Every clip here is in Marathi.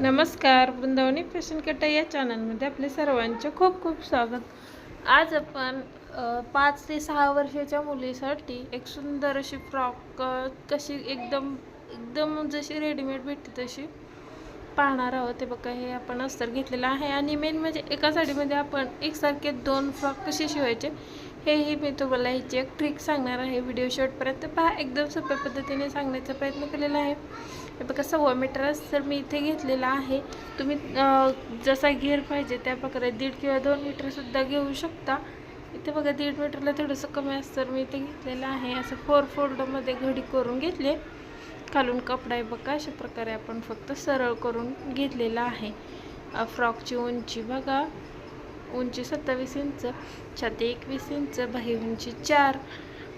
नमस्कार वृंदावनी फॅशन कटा या चॅनलमध्ये आपले सर्वांचे खूप खूप स्वागत. आज आपण पाच ते सहा वर्षाच्या मुलीसाठी एक सुंदर अशी फ्रॉक कशी एकदम एकदम जशी रेडीमेड भेटते तशी पाहणार आहोत. ते बघा हे आपण अस्तर घेतलेलं आहे आणि मेन म्हणजे एका साडीमध्ये आपण एकसारखे दोन फ्रॉक कसे शिवायचे? हेही मी तुम्हाला ह्याची एक ट्रिक सांगणार आहे. व्हिडिओ शॉर्टपर्यंत पहा. एकदम सोप्या पद्धतीने सांगण्याचा प्रयत्न केलेला आहे. हे बघा सव्वा मीटर तर मी इथे घेतलेला आहे. तुम्ही जसा घेर पाहिजे त्या प्रकारे दीड किंवा दोन मीटरसुद्धा घेऊ शकता. इथे बघा दीड मीटरला थोडंसं कमी असतं. मी इथे घेतलेलं आहे. असं फोर फोल्डमध्ये घडी करून घेतले. खालून कपडा आहे बघा अशा प्रकारे आपण फक्त सरळ करून घेतलेला आहे. फ्रॉकची उंची बघा. उंची सत्तावीस इंच छाती एकवीस इंच बाही उंची चार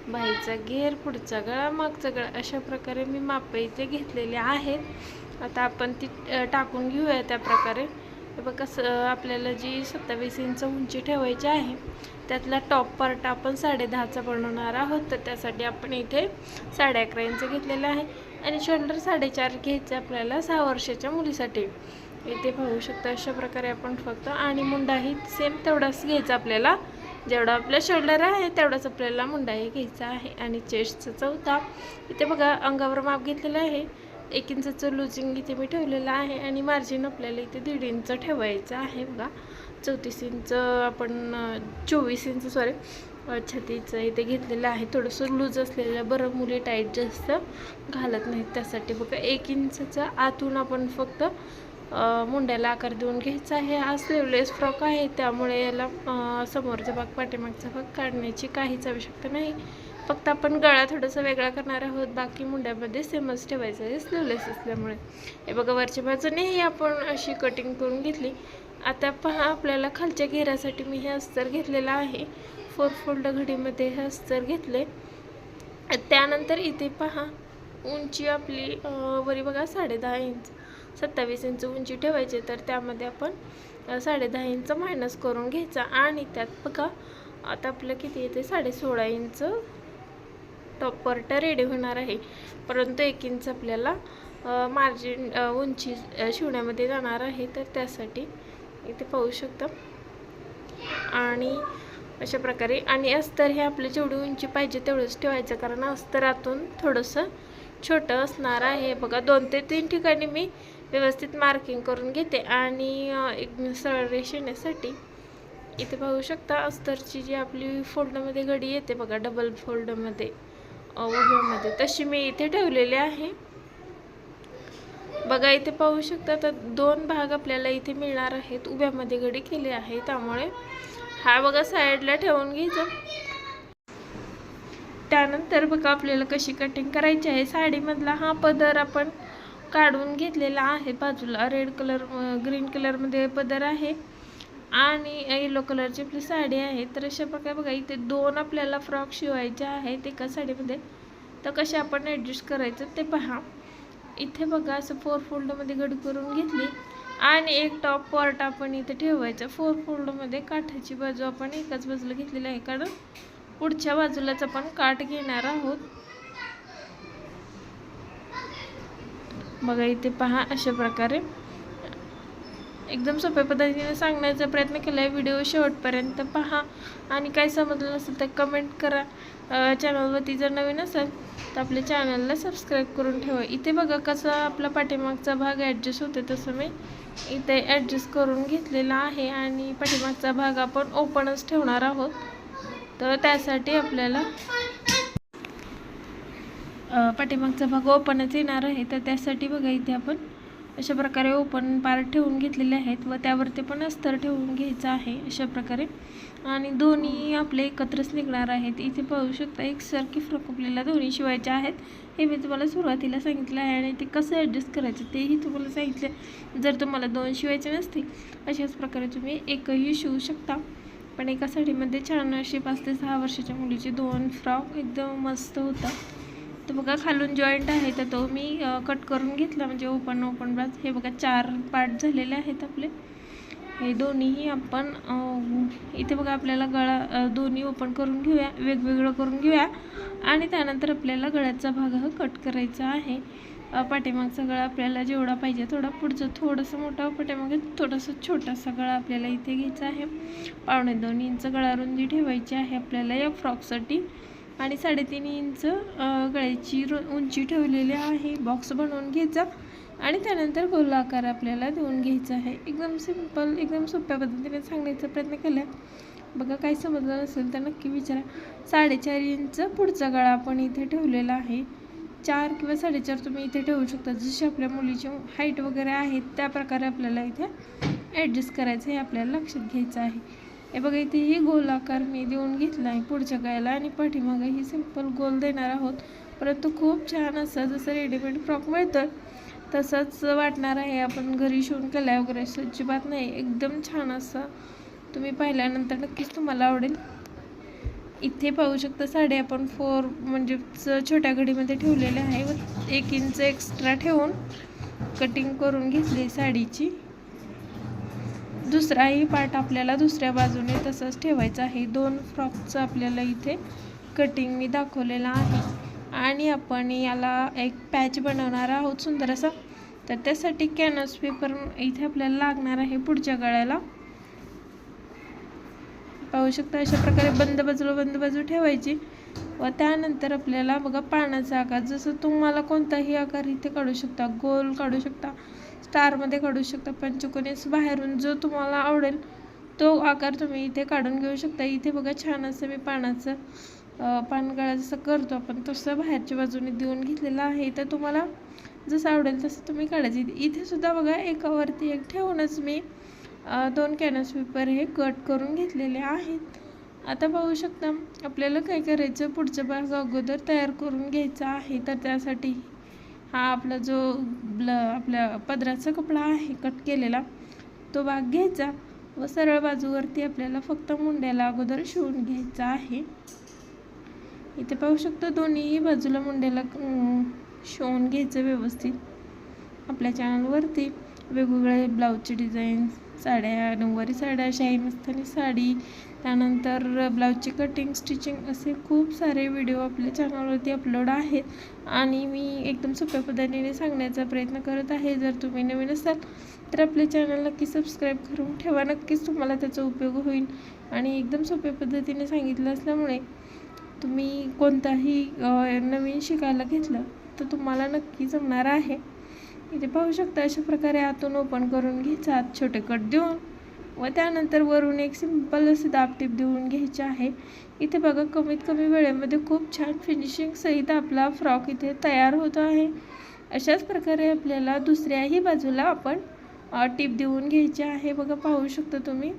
बाहीचा घेर पुढचा गळा मागचा गळा अशा प्रकारे मी माप इथे घेतलेले आहेत आता आपण ती टाकून घेऊया त्या प्रकारे. बघा स आपल्याला जी सत्तावीस इंच उंची ठेवायची आहे त्यातला टॉप पार्ट आपण साडे दहाचा बनवणार आहोत. तर त्यासाठी आपण इथे साडे अकरा इंच घेतलेलं आहे. आणि शोल्डर साडेचार घ्यायचं आपल्याला सहा वर्षाच्या मुलीसाठी. इथे पाहू शकता अशा प्रकारे आपण फक्त आणि मुंडाही सेम तेवढाच घ्यायचा आपल्याला. जेवढा आपला शोल्डर आहे तेवढाच आपल्याला मुंडाही घ्यायचा आहे. आणि चेस्टचा चौथा इथे बघा अंगावर माप घेतलेलं आहे. एक इंचाचं लुजिंग इथे मी ठेवलेलं आहे. आणि मार्जिन आपल्याला इथे दीड इंच ठेवायचं आहे बघा. चौतीस इंच आपण चोवीस इंच सॉरी छातीचं इथे घेतलेलं आहे. थोडंसं लूज असलेलं बरं मुली टाईट जास्त घालत नाहीत. त्यासाठी बघा एक इंचचा आतून आपण फक्त मुंड्याला आकार देऊन घ्यायचा आहे. हा स्लीवलेस फ्रॉक आहे. त्यामुळे याला समोरचा भाग पाठीमागचा भाग काढण्याची काहीच आवश्यकता नाही. फक्त आपण गळा थोडासा वेगळा करणार आहोत. बाकी मुंड्यामध्ये सेमच ठेवायचं आहे स्लीवलेस असल्यामुळे. हे बघा वरच्या बाजूनेही आपण अशी कटिंग करून घेतली. आता पहा आपल्याला खालच्या घेरासाठी मी हे अस्तर घेतलेलं आहे. फोर फोल्ड घडीमध्ये हे अस्तर घेतले. त्यानंतर इथे पहा उंची आपली वरी बघा साडेदहा इंच सत्तावीस इंच उंची ठेवायची तर त्यामध्ये आपण साडेदहा इंच मायनस करून घ्यायचा. आणि त्यात बघा आता आपलं किती येते? साडे सोळा इंच टॉप पर्ट रेडी होणार आहे. परंतु एक इंच आपल्याला मार्जिन उंची शिवण्यामध्ये जाणार आहे तर त्यासाठी इथे पाहू शकता. आणि अशा प्रकारे आणि अस्तर हे आपलं जेवढी उंची पाहिजे तेवढंच ठेवायचं कारण अस्तरातून थोडंसं छोटं असणार आहे. बघा दोन ते तीन ठिकाणी मी व्यवस्थित मार्किंग करून घेते. आणि एक सरळ रेषेण्यासाठी इथे पाहू शकता अस्तरची जी आपली फोल्डमध्ये घडी येते बघा डबल फोल्डमध्ये उभ्यामध्ये. तशी मी इथे ठेवलेली आहे. बघा इथे पाहू शकता तर दोन भाग आपल्याला इथे मिळणार आहेत. उभ्यामध्ये घडी केली आहे त्यामुळे हा बघा साईडला ठेवून घ्यायचा. त्यानंतर बघा आपल्याला कशी कटिंग करायची आहे. साडीमधला हा पदर आपण काढून घेतलेला आहे बाजूला. रेड कलर ग्रीन कलरमध्ये पदर आहे आणि येलो कलरची आपली साडी आहे. तर अशा प्रकारे बघा इथे दोन आपल्याला फ्रॉक शिवायचे आहेत. एका साडीमध्ये. तर कसे आपण ॲडजस्ट करायचं ते पहा. इथे बघा असं फोर फोल्डमध्ये गड करून घेतली. आणि एक टॉप पॉर्ट आपण इथे ठेवायचा. फोर फोल्डमध्ये काठाची बाजू आपण एकाच बाजूला घेतलेली आहे. कारण पुढच्या बाजूलाच आपण काठ घेणार आहोत. बघा इथे पहा अशा प्रकारे. एकदम सोप्या पद्धतीने सांगण्याचा प्रयत्न केला आहे व्हिडिओ शेवटपर्यंत पहा. आणि काही समजलं नसेल तर कमेंट करा. चॅनलवरती जर नवीन असेल तर आपल्या चॅनलला सबस्क्राईब करून ठेवा. इथे बघा कसा आपला पाठीमागचा भाग ॲडजस्ट होते तसं मी इथे ॲडजस्ट करून घेतलेला आहे. आणि पाठीमागचा भाग आपण ओपनच ठेवणार आहोत. तर त्यासाठी आपल्याला पाठीमागचा भाग ओपनच येणार आहे तर त्यासाठी बघा इथे आपण अशा प्रकारे ओपन पार्ट ठेवून घेतलेले आहेत व त्यावरती पण अस्तर ठेवून घ्यायचं आहे अशा प्रकारे. आणि दोन्ही आपले एकत्रच निघणार आहेत. इथे पाहू शकता एकसारखी फ्रॉक आपल्याला दोन्ही शिवायचे आहेत. हे मी तुम्हाला सुरुवातीला सांगितलं आहे आणि ते कसं ॲडजस्ट करायचं तेही तुम्हाला सांगितलं जर तुम्हाला दोन शिवायचे नसतील अशाच प्रकारे तुम्ही एकही शिवू शकता. पण एका साडीमध्ये छान अशी पाच ते सहा वर्षाच्या मुलीचे दोन फ्रॉक एकदम मस्त होतात तर बघा खालून जॉईंट आहे तर तो मी कट करून घेतला म्हणजे ओपन ओपन ब्राज हे बघा चार पार्ट झालेले आहेत आपले. हे दोन्हीही आपण इथे बघा आपल्याला गळा दोन्ही ओपन करून घेऊया वेगवेगळं करून घेऊया. आणि त्यानंतर आपल्याला गळ्याचा भाग हा कट करायचा आहे. पाठीमागचा गळा आपल्याला जेवढा पाहिजे थोडा पुढचं थोडंसं मोठं पाठीमागे थोडंसं छोटासा गळा आपल्याला इथे घ्यायचा आहे. पावणे दोन इंच गळा रुंदी ठेवायची आहे आपल्याला या फ्रॉकसाठी आणि साडेतीन इंच गळ्याची रु उंची ठेवलेली आहे. बॉक्स बनवून घ्यायचा आणि त्यानंतर गोल आकार आपल्याला देऊन घ्यायचा आहे. एकदम सिंपल एकदम सोप्या पद्धतीने सांगण्याचा प्रयत्न केला. बघा काही समजलं नसेल तर नक्की विचारा. साडेचार इंच पुढचा गळा आपण इथे ठेवलेला आहे. चार किंवा साडेचार तुम्ही इथे ठेवू शकता. जशी आपल्या मुलीची हाईट वगैरे आहे त्या प्रकारे आपल्याला इथे ॲडजस्ट करायचं हे आपल्याला लक्षात घ्यायचं आहे. हे बघा इथे ही गोल आकार मी देऊन घेतला आहे पुढच्या गायला आणि पाठीमागं ही सिंपल गोल देणार आहोत. परंतु खूप छान असं जसं रेडीमेड फ्रॉक मिळतं तसंच वाटणार आहे आपण घरी शिवून केल्या वगैरे असं अजिबात नाही एकदम छान असं. तुम्ही पाहिल्यानंतर नक्कीच तुम्हाला आवडेल. इथे पाहू शकता साडी आपण फोर म्हणजे छोट्या घडीमध्ये ठेवलेले आहे. व एक इंच एक्स्ट्रा ठेवून कटिंग करून घेतली साडीची. दुसराही पार्ट आपल्याला दुसऱ्या बाजूने तसंच ठेवायचा आहे. दोन फ्रॉकचं आपल्याला इथे कटिंग मी दाखवलेलं आहे. आणि आपण याला एक पॅच बनवणार आहोत सुंदर असा. तर त्यासाठी कॅनस पेपर इथे आपल्याला लागणार आहे पुढच्या गळ्याला. पाहू शकता अशा प्रकारे बंद बाजूला बंद बाजू ठेवायची. व त्यानंतर आपल्याला बघा पानाचा आकार. जसं तुम्हाला कोणताही आकार इथे काढू शकता. गोल काढू शकता. स्टारमध्ये काढू शकता पंचकोनीस बाहेरून जो तुम्हाला आवडेल तो आकार तुम्ही इथे काढून घेऊ शकता. इथे बघा छान असं मी पानाचं अं, पानगळा जसं करतो आपण तसं बाहेरच्या बाजूने देऊन घेतलेलं आहे. तर तुम्हाला जसं आवडेल तसं तुम्ही काढायचं इथे सुद्धा बघा एकावरती एक ठेवूनच मी दोन कॅनस पेपर हे कट करून घेतलेले आहेत. आता पाहू शकता आपल्याला काय करायचं? पुढचा भाग अगोदर तयार करून घ्यायचा आहे. तर त्यासाठी हा आपला जो ब्ल आपल्या पदराचा कपडा आहे कट केलेला तो भाग घ्यायचा व सरळ बाजूवरती आपल्याला फक्त मुंड्याला अगोदर शिवून घ्यायचा आहे. इथे पाहू शकतो दोन्हीही बाजूला मुंड्याला शिवून घ्यायचं व्यवस्थित. आपल्या चॅनलवरती वेगवेगळे ब्लाऊजचे डिझाईन साड्या नऊवारी साड्या शाही मस्तानी साडी त्यानंतर ब्लाऊजची कटिंग स्टिचिंग असे खूप सारे व्हिडिओ आपल्या चॅनलवरती अपलोड आहेत. आणि मी एकदम सोप्या पद्धतीने सांगण्याचा प्रयत्न करत आहे. जर तुम्ही नवीन असाल तर आपले चॅनल नक्की सबस्क्राईब करून ठेवा. नक्कीच तुम्हाला त्याचा उपयोग होईल. आणि एकदम सोप्या पद्धतीने सांगितलं असल्यामुळे तुम्ही कोणताही नवीन शिकायला घेतलं तर तुम्हाला नक्की जमणार आहे. इथे पाहू शकता अशा प्रकारे आतून ओपन करून घ्यायचा. आत छोटे कट देऊन व त्यानंतर वरून एक सिंपल असं दाबटीप देऊन घ्यायचे आहे. इथे बघा कमीत कमी वेळेमध्ये खूप छान फिनिशिंग सहित आपला फ्रॉक इथे तयार होतो आहे. अशाच प्रकारे आपल्याला दुसऱ्याही बाजूला आपण टीप देऊन घ्यायची आहे. बघा पाहू शकता तुम्ही.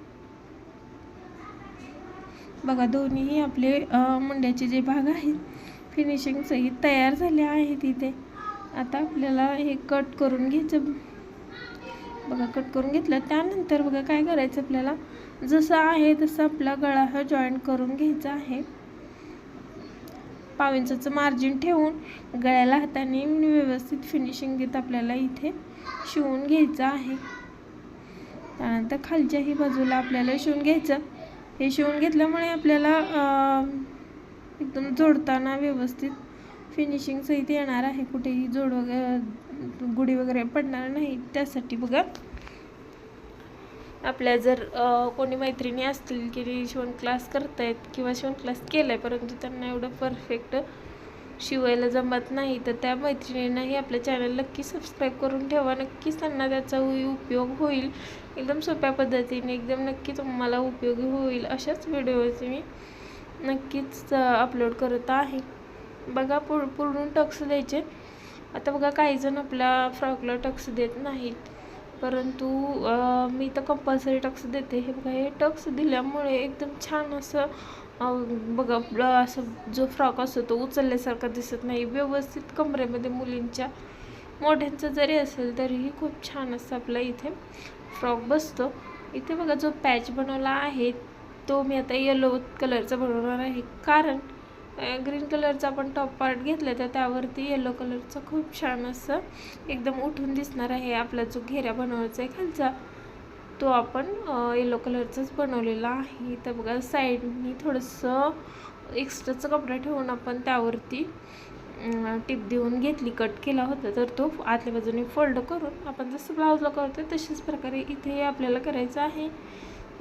बघा दोन्हीही आपले मुंड्याचे जे भाग आहेत फिनिशिंग सहित तयार झाले आहेत इथे. आता आपल्याला हे कट करून घ्यायचं. बघा कट करून घेतलं. त्यानंतर बघा काय करायचं आपल्याला? जसं आहे तसं आपला गळा हा जॉईंट करून घ्यायचा आहे. पाव इंचाचं मार्जिन ठेवून गळ्याला हाताने व्यवस्थित फिनिशिंग देत आपल्याला इथे शिवून घ्यायचं आहे. त्यानंतर खालच्याही बाजूला आपल्याला शिवून घ्यायचं. हे शिवून घेतल्यामुळे आपल्याला एकदम जोडताना व्यवस्थित फिनिशिंग सहित येणार आहे. कुठेही जोड वगैरे गुढी वगैरे पडणार नाही त्यासाठी बघा. आपल्या जर कोणी मैत्रिणी असतील की शिवण क्लास करतायत किंवा शिवण क्लास केलाय परंतु त्यांना एवढं परफेक्ट शिवायला जमत नाही तर त्या मैत्रिणींनाही आपल्या चॅनल नक्की सबस्क्राईब करून ठेवा. नक्कीच त्यांना त्याचा उपयोग होईल. एकदम सोप्या पद्धतीने एकदम नक्की तुम्हाला उपयोगी होईल अशाच व्हिडिओज मी नक्कीच अपलोड करत आहे. बघा पूर्ण टक्स द्यायचे. आता बघा काही जण आपल्या फ्रॉकला टक्स देत नाहीत. परंतु मी तर कंपल्सरी टक्स देते. हे बघा हे टक्स दिल्यामुळे एकदम छान असं बघा असं जो फ्रॉक असतो तो उचलल्यासारखा दिसत नाही. व्यवस्थित कमरेमध्ये मुलींच्या मोठ्यांचा जरी असेल तरीही खूप छान असं आपला इथे फ्रॉक बसतो. इथे बघा जो पॅच बनवला आहे तो मी आता येलो कलरचा बनवणार आहे. कारण ग्रीन कलरचा आपण टॉप पार्ट घेतला तर त्यावरती येलो कलरचं खूप छान असं एकदम उठून दिसणार आहे आपला जो घेऱ्या बनवायचा आहे खालचा तो आपण येलो कलरचाच बनवलेला आहे. तर बघा साईडनी थोडंसं एक्स्ट्राचं कपडा ठेवून आपण त्यावरती टिप देऊन घेतली कट केला होता. तर तो आतल्या बाजूने फोल्ड करून आपण जसं ब्लाऊजला करतो तशाच प्रकारे इथे आपल्याला करायचं आहे.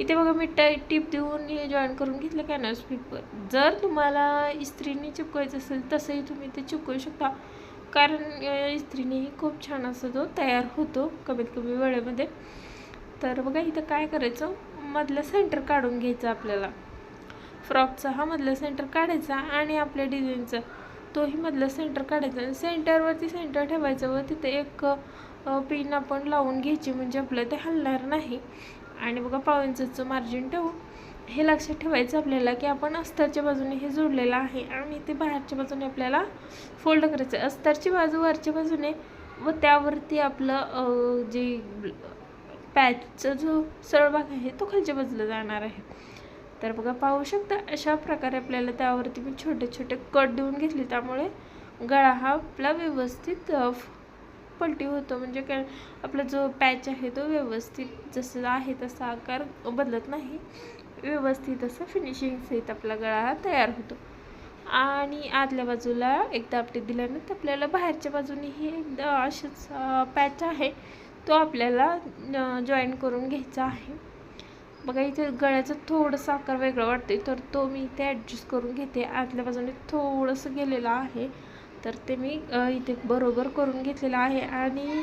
इथे बघा मी टाय टिप देऊन हे जॉईन करून घेतलं कॅनव्हास पेपर जर तुम्हाला इस्त्रीने चिपकायचं असेल तसंही तुम्ही ते चिपकवू शकता. कारण इस्त्रीनेही खूप छान असं तो तयार होतो कमीत कमी वेळेमध्ये. तर बघा इथं काय करायचं? मधलं सेंटर काढून घ्यायचं आपल्याला. फ्रॉकचा हा मधलं सेंटर काढायचा आणि आपल्या डिझाईनचा तोही मधलं सेंटर काढायचा आणि सेंटरवरती सेंटर ठेवायचं व तिथे एक पिन आपण लावून घ्यायची. म्हणजे आपलं ते हलणार नाही. आणि बघा पाव इंचाचं मार्जिन ठेवू. हे लक्षात ठेवायचं आपल्याला की आपण अस्तरच्या बाजूने हे जोडलेलं आहे आणि ते बाहेरच्या बाजूने आपल्याला फोल्ड करायचं आहे अस्तरची बाजू वरच्या बाजूने व त्यावरती आपलं जे पॅचचा जो सरळ भाग आहे तो खालच्या बाजूला जाणार आहे. तर बघा पाहू शकता अशा प्रकारे आपल्याला त्यावरती मी छोटे छोटे कट देऊन घेतले. त्यामुळे गळा हा आपला व्यवस्थित पलटी होतो. म्हणजे काय आपला जो पॅच आहे तो व्यवस्थित जसं आहे तसा आकार बदलत नाही. व्यवस्थित असं फिनिशिंग सहित आपला गळा हा तयार होतो. आणि आतल्या बाजूला एकदा आपटीत दिल्यानंतर आपल्याला बाहेरच्या बाजूनेही एकदा असेच पॅच आहे. तो आपल्याला जॉईन करून घ्यायचा आहे. बघा इथे गळ्याचं थोडंसं आकार वेगळं वाटते तर तो मी इथे ॲडजस्ट करून घेते. आतल्या बाजूने थोडंसं गेलेलं आहे. तर ते मी इथे बरोबर करून घेतलेलं आहे. आणि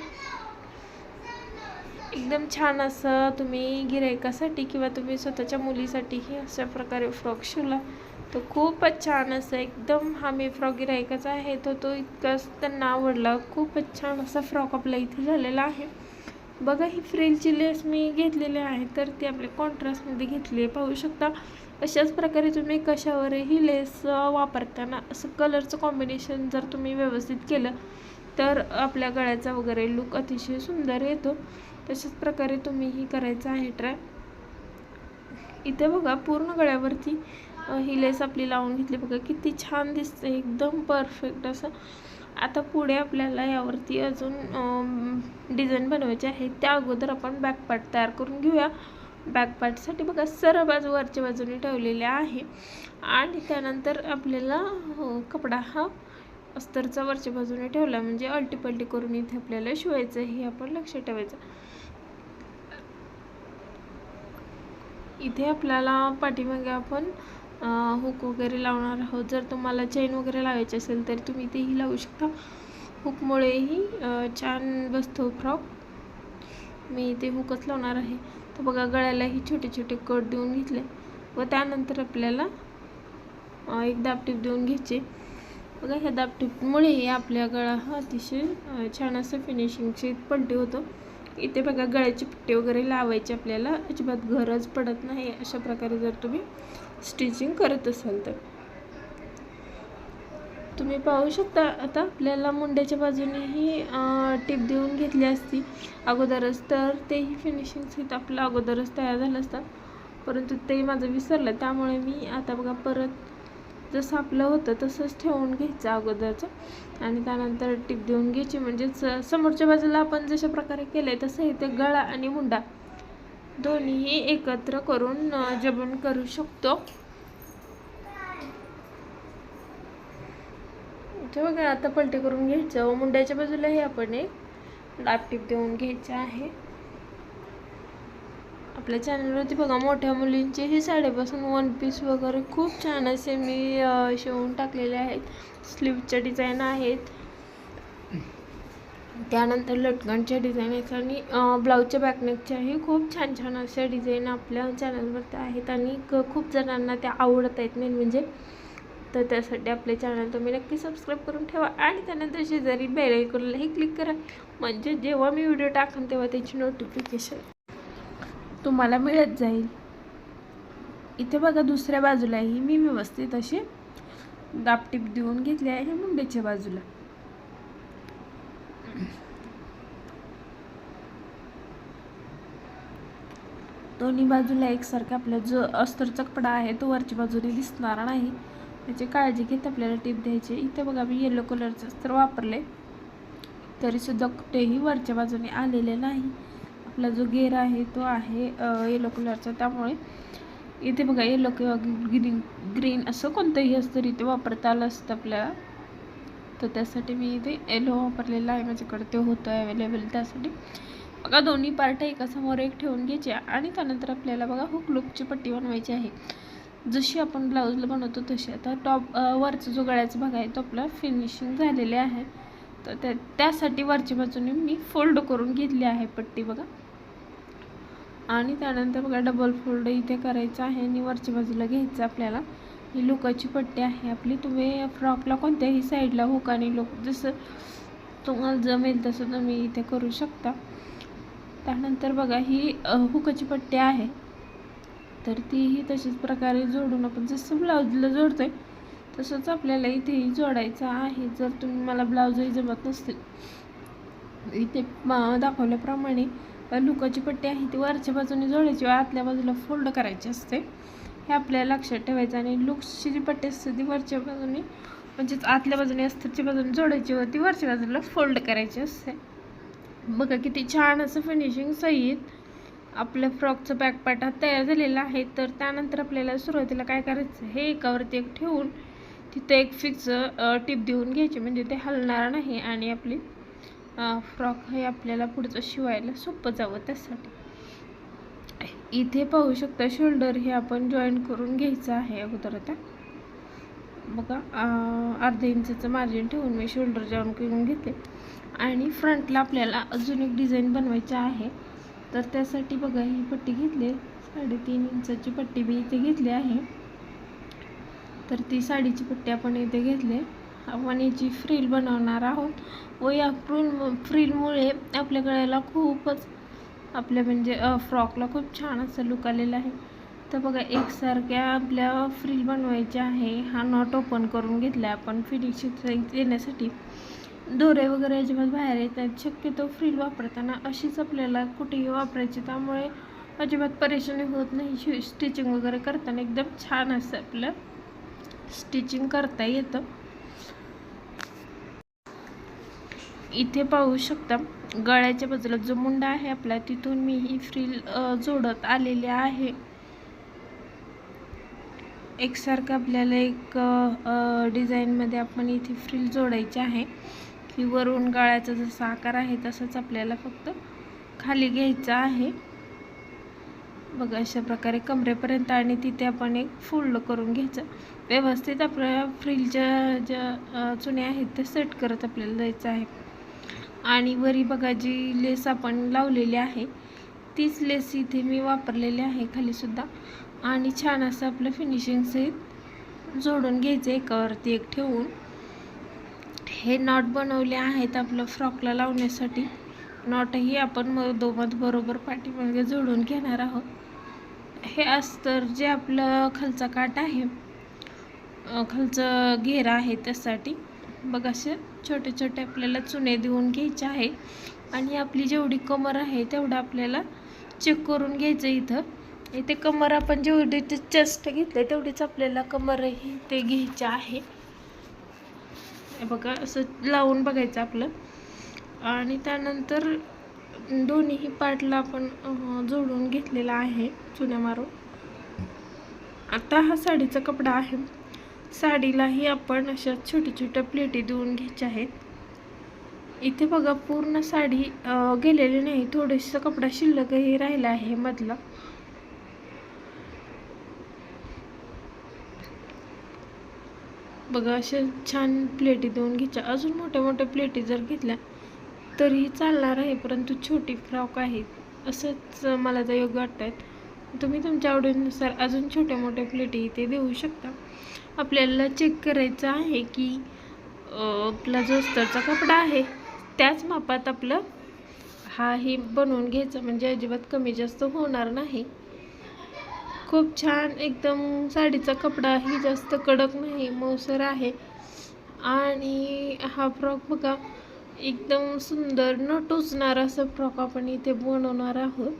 एकदम छान असं तुम्ही गिरायकासाठी किंवा तुम्ही स्वतःच्या मुलीसाठीही अशा प्रकारे फ्रॉक शिवला. तर खूपच छान असं एकदम हा मी फ्रॉक गिरायकाचा आहे तर तो इतकाच त्यांना आवडला. खूपच छान असा फ्रॉक आपला इथे झालेला आहे. बघा ही फ्रिलची लेस मी घेतलेली आहे तर ती आपल्या कॉन्ट्रास्टमध्ये घेतली आहे. पाहू शकता अशाच प्रकारे तुम्ही कशावरही लेस वापरताना असं कलरचं कॉम्बिनेशन जर तुम्ही व्यवस्थित केलं तर आपल्या गळ्याचा वगैरे लुक अतिशय सुंदर येतो. तशाच प्रकारे तुम्हीही करायचं आहे ट्राय इथे बघा पूर्ण गळ्यावरती ही लेस आपली लावून घेतली. बघा किती छान दिसते एकदम परफेक्ट असं. आता पुढे आपल्याला यावरती अजून डिझाईन बनवायची आहे. त्या अगोदर आपण बॅक तयार करून घेऊया. बॅक पार्टसाठी बघा सर्व बाजू वरच्या बाजूने ठेवलेल्या आहे. आणि त्यानंतर आपल्याला कपडा हा अस्तरचा वरच्या बाजूने ठेवला. म्हणजे अल्टीपल्टी करून इथे आपल्याला शिवायचं हे आपण लक्षात ठेवायचं. इथे आपल्याला पाठीमागे आपण हुक वगैरे लावणार आहोत. जर तुम्हाला चेन वगैरे लावायची असेल तर तुम्ही तेही लावू शकता. हुकमुळेही छान बसतो फ्रॉक. मी इथे हुकच लावणार आहे. तर बघा गळ्यालाही छोटे छोटे कट देऊन घेतले. व त्यानंतर आपल्याला एक दाबटीप देऊन घ्यायचे. बघा ह्या दाबटीपमुळे आपल्या गळा हा अतिशय छान असं फिनिशिंगचे पलटी होतो. इथे बघा गळ्याची पट्टी वगैरे लावायची आपल्याला. अजिबात गरज पडत नाही. अशा प्रकारे जर तुम्ही स्टिचिंग करत असाल तर. तुम्ही पाहू शकता आता आपल्याला मुंड्याच्या बाजूनेही टिप देऊन घेतली असती. अगोदरच तर तेही फिनिशिंग सहित आपलं अगोदरच तयार झालं असतं. परंतु ते माझं विसरलं त्यामुळे मी आता बघा परत जसं आपलं होतं तसंच ठेवून घ्यायचं अगोदरचं. आणि त्यानंतर टिप देऊन घ्यायची म्हणजेच समोरच्या बाजूला आपण जशा प्रकारे केलं आहे तसं इथे गळा आणि मुंडा दोन्हीही एकत्र करून जेवण जबून करू शकतो. इथे बघा आता पलटी करून घ्यायचं. व मुंड्याच्या बाजूलाही आपण एक डापटीप देऊन घ्यायचं आहे. आपल्या चॅनलवरती बघा मोठ्या मुलींचेही साडेपासून वन पीस वगैरे खूप छान असे मी शिवून टाकलेले आहेत. स्लीवच्या डिझाईन आहेत. त्यानंतर लटकनच्या डिझाईन आहेत आणि ब्लाऊजच्या बॅकनेकच्याही खूप छान छान अशा डिझाईन आपल्या चॅनलवरती आहेत. आणि क- खूप जणांना त्या आवडत आहेत मेन म्हणजे तर त्यासाठी आपले चॅनल तुम्ही नक्की सबस्क्राईब करून ठेवा. आणि त्यानंतर शेजारी बेल आयकॉनलाही क्लिक करा. म्हणजे जेव्हा मी व्हिडिओ टाकेन तेव्हा त्याची नोटिफिकेशन तुम्हाला मिळत जाईल. इथे बघा दुसऱ्या बाजूलाही मी व्यवस्थित असे दापटीप देऊन घेतले आहे मुंडेच्या बाजूला. दोन्ही बाजूला एकसारखा आपला जो अस्तरचा कपडा आहे तो वरच्या बाजूने दिसणार नाही. त्याची काळजी घेत आपल्याला टीप द्यायची. इथे बघा मी येलो कलरचं अस्तर वापरले तरीसुद्धा कुठेही वरच्या बाजूने आलेले नाही. आपला जो गेर आहे तो आहे येलो कलरचा त्यामुळे इथे बघा येलो किंवा ग्रीन ग्रीन असं कोणतंही अस्तर इथे वापरता आलं असतं आपल्याला. तर त्यासाठी मी इथे येलो वापरलेला आहे. माझ्याकडे ते होतं अवेलेबल त्यासाठी. बघा दोन्ही पार्ट एका समोर एक ठेवून घ्यायच्या आणि त्यानंतर आपल्याला बघा हुक लुकची पट्टी बनवायची आहे. जशी आपण ब्लाऊजला बनवतो तशी. आता टॉप वरचा जो गळ्याचा भाग आहे तो आपला फिनिशिंग झालेले आहे. तर त्या त्यासाठी वरच्या बाजूने मी फोल्ड करून घेतली आहे पट्टी बघा. आणि त्यानंतर बघा डबल फोल्ड इथे करायचं आहे आणि वरच्या बाजूला घ्यायचं आपल्याला. ही लुकाची पट्टी आहे आपली. तुम्ही फ्रॉकला कोणत्याही साईडला हुक आणि लुक जसं तुम्हाला जमेल तसं तुम्ही इथे करू शकता. त्यानंतर बघा ही हुकाची पट्टी आहे. तर तीही तशाच प्रकारे जोडून आपण जसं ब्लाऊजला जोडतो आहे तसंच आपल्याला इथेही जोडायचं आहे. जर तुम्ही मला ब्लाऊजही जमत नसतील इथे दाखवल्याप्रमाणे लुकाची पट्टी आहे ती वरच्या बाजूने जोडायची व आतल्या बाजूला फोल्ड करायची असते. हे आपल्याला लक्षात ठेवायचं आणि लुक्सची जी पट्टी असते ती वरच्या बाजूने म्हणजेच आतल्या बाजूने अस्तरच्या बाजूने जोडायची व ती वरच्या बाजूला फोल्ड करायची असते. बघा किती छान असं फिनिशिंग सहित आपल्या फ्रॉकचं बॅक पार्ट तयार झालेला आहे तर त्यानंतर आपल्याला सुरुवातीला काय करायचं? हे एकावरती एक ठेवून तिथं एक फिक्स टिप देऊन घ्यायची. म्हणजे ते हलणार नाही आणि आपली फ्रॉक हे आपल्याला पुढचं शिवायला सोपं जावं त्यासाठी. इथे पाहू शकता शोल्डर हे आपण जॉईन करून घ्यायचं आहे अगोदर आता. बघा अर्धा इंचाचं मार्जिन ठेवून मी शोल्डर जॉईन करून घेते आणि फ्रंटला आपल्याला अजून एक डिझाईन बनवायची आहे. तर त्यासाठी बघा ही पट्टी घेतली साडेतीन इंचाची पट्टी मी इथे घेतली आहे. तर ती साडीची पट्टी आपण इथे घेतली आपण याची फ्रील बनवणार आहोत व या फ्रील फ्रीलमुळे आपल्या गळ्याला खूपच आपल्या म्हणजे फ्रॉकला खूप छान असं लुक आलेलं आहे. तर बघा एकसारख्या आपल्या फ्रील बनवायच्या आहे. हा नॉट ओपन करून घेतला आपण फिनिशिंग देण्यासाठी दोरे वगैरे अजिबात बाहेर येत नाहीत शक्यतो फ्रील वापरताना अशीच आपल्याला कुठेही वापरायची. त्यामुळे अजिबात परेशानी होत नाही. शि स्टिचिंग वगैरे करताना एकदम छान असं आपलं स्टिचिंग करता येतं. इथे पाहू शकता गळ्याच्या बाजूला जो मुंडा आहे आपला तिथून मी ही फ्रील जोडत आलेली आहे. एकसारखं आपल्याला एक डिझाईनमध्ये आपण इथे फ्रील जोडायची आहे. की वरून गळ्याचा जसा आकार आहे तसंच आपल्याला फक्त खाली घ्यायचा आहे. बघा अशा प्रकारे कमरेपर्यंत आणि तिथे आपण एक फोल्ड करून घ्यायचं. व्यवस्थित आपल्या फ्रीलच्या ज्या चुने आहेत त्या सेट करत आपल्याला जायचं आहे. आणि वरी बघा जी लेस आपण लावलेली आहे तीच लेस इथे मी वापरलेली आहे खालीसुद्धा आणि छान असं आपलं फिनिशिंग सहित जोडून घ्यायचं एकावरती एक ठेवून. हे नॉट बनवले आहेत आपलं फ्रॉकला लावण्यासाठी. नॉटही आपण मधोमध बरोबर पाठीमागे जोडून घेणार आहोत. हे अस्तर जे आपलं खालचा काट आहे खालचं घेरा आहे त्यासाठी. बघ असे छोटे छोटे आपल्याला चुने देऊन घ्यायचे आहे. आणि आपली जेवढी कमर आहे तेवढं आपल्याला चेक करून घ्यायचं इथं. इथे कमर आपण जेवढी चेस्ट घेतले तेवढीच आपल्याला कमरही ते घ्यायचे आहे. बघा असं लावून बघायचं आपलं. आणि त्यानंतर दोन्हीही पार्टला आपण जोडून घेतलेला आहे चुन्या मारून. आता हा साडीचा कपडा आहे. साडीलाही आपण अशा छोट्या छोट्या प्लेटी देऊन घ्यायच्या आहेत. इथे बघा पूर्ण साडी गेलेली नाही. थोडंसं कपडा शिल्लकही राहिला आहे मधला. बघा अशा छान प्लेटी देऊन घ्यायच्या. अजून मोठ्या मोठ्या प्लेटी जर घेतल्या तरीही चालणार आहे परंतु छोटी फ्रॉक आहे. असंच मला तर योग्य वाटत आहेत तुम्ही तुमच्या आवडीनुसार अजून छोट्या मोठ्या प्लेटी इथे देऊ शकता. आपल्याला चेक करायचं आहे की आपला जो अस्तरचा कपडा आहे त्याच मापात आपलं हा ही बनवून घ्यायचा. म्हणजे अजिबात कमी जास्त होणार नाही. खूप छान एकदम साडीचा कपडाही जास्त कडक नाही मऊसर आहे. आणि हा फ्रॉक बघा एकदम सुंदर न टोचणार असं फ्रॉक आपण इथे बनवणार आहोत.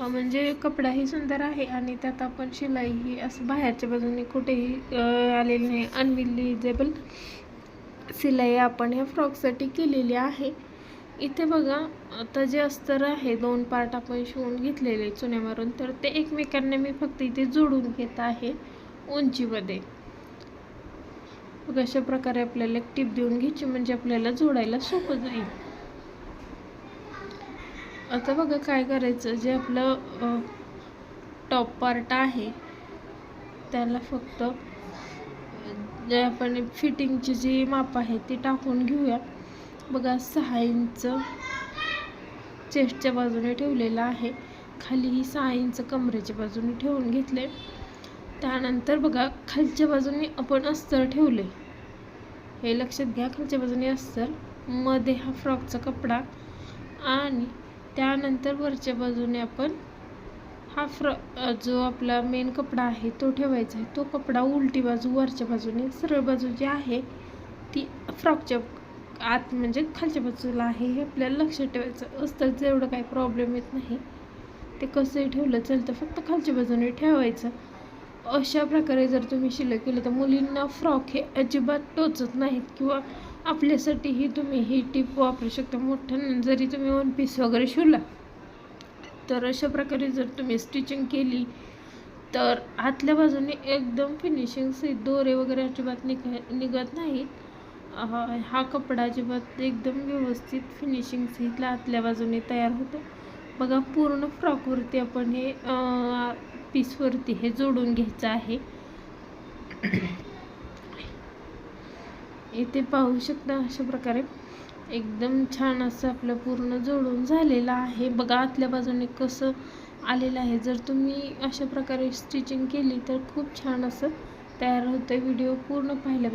म्हणजे कपडाही सुंदर आहे आणि त्यात आपण शिलाईही असं बाहेरच्या बाजूने कुठेही आलेली नाही. अनविलिजेबल शिलाई आपण ह्या फ्रॉकसाठी केलेली आहे. इथे बघा आता जे अस्तर आहे दोन पार्ट आपण शिवून घेतलेले चुन्या मारून तर ते एकमेकांना मी फक्त इथे जोडून घेत आहे उंचीमध्ये. मग अशा प्रकारे आपल्याला एक टीप देऊन घ्यायची म्हणजे आपल्याला जोडायला सोपं जाईल. आता बघा काय करायचं जे आपलं टॉप पार्ट आहे त्याला फक्त जे आपण फिटिंगची जी माप आहे ती टाकून घेऊया. बघा सहा इंच चेस्टच्या बाजूने ठेवलेलं आहे. खाली ही सहा इंच कमरेच्या बाजूने ठेवून घेतले. त्यानंतर बघा खालच्या बाजूने आपण अस्तर ठेवले. हे लक्षात घ्या खालच्या बाजूने अस्तरमध्ये हा फ्रॉकचा कपडा आणि त्यानंतर वरच्या बाजूने आपण हा फ्रॉ जो आपला मेन कपडा आहे तो ठेवायचा आहे. तो कपडा उलटी बाजू वरच्या बाजूने सरळ बाजू जी आहे ती फ्रॉकच्या आत म्हणजे खालच्या बाजूला आहे हे आपल्याला लक्षात ठेवायचं असतं एवढं काही प्रॉब्लेम येत नाही ते कसंही ठेवलं चालतं फक्त खालच्या बाजूने ठेवायचं. अशा प्रकारे जर तुम्ही शिलाई केलं तर मुलींना फ्रॉक हे अजिबात टोचत नाहीत किंवा आपल्यासाठीही तुम्ही ही टीप वापरू शकता. मोठं जरी तुम्ही वन पीस वगैरे शिवला तर अशा प्रकारे जर तुम्ही स्टिचिंग केली तर आतल्या बाजूने एकदम फिनिशिंग दोरे वगैरे अजिबात निघ निघत नाहीत. हा हा कपडा अजिबात एकदम व्यवस्थित फिनिशिंग सहित आतल्या बाजूने तयार होतो. बघा पूर्ण फ्रॉकवरती आपण हे पीसवरती हे जोडून घ्यायचं आहे. इथे पाहू शकता अशा प्रकारे एकदम छान असं आपलं पूर्ण जोडून झालेलं आहे. बघा आतल्या बाजूने कसं आलेलं आहे. जर तुम्ही अशा प्रकारे स्टिचिंग केली तर खूप छान असं तयार होतं व्हिडिओ पूर्ण पाहिल्याबद्दल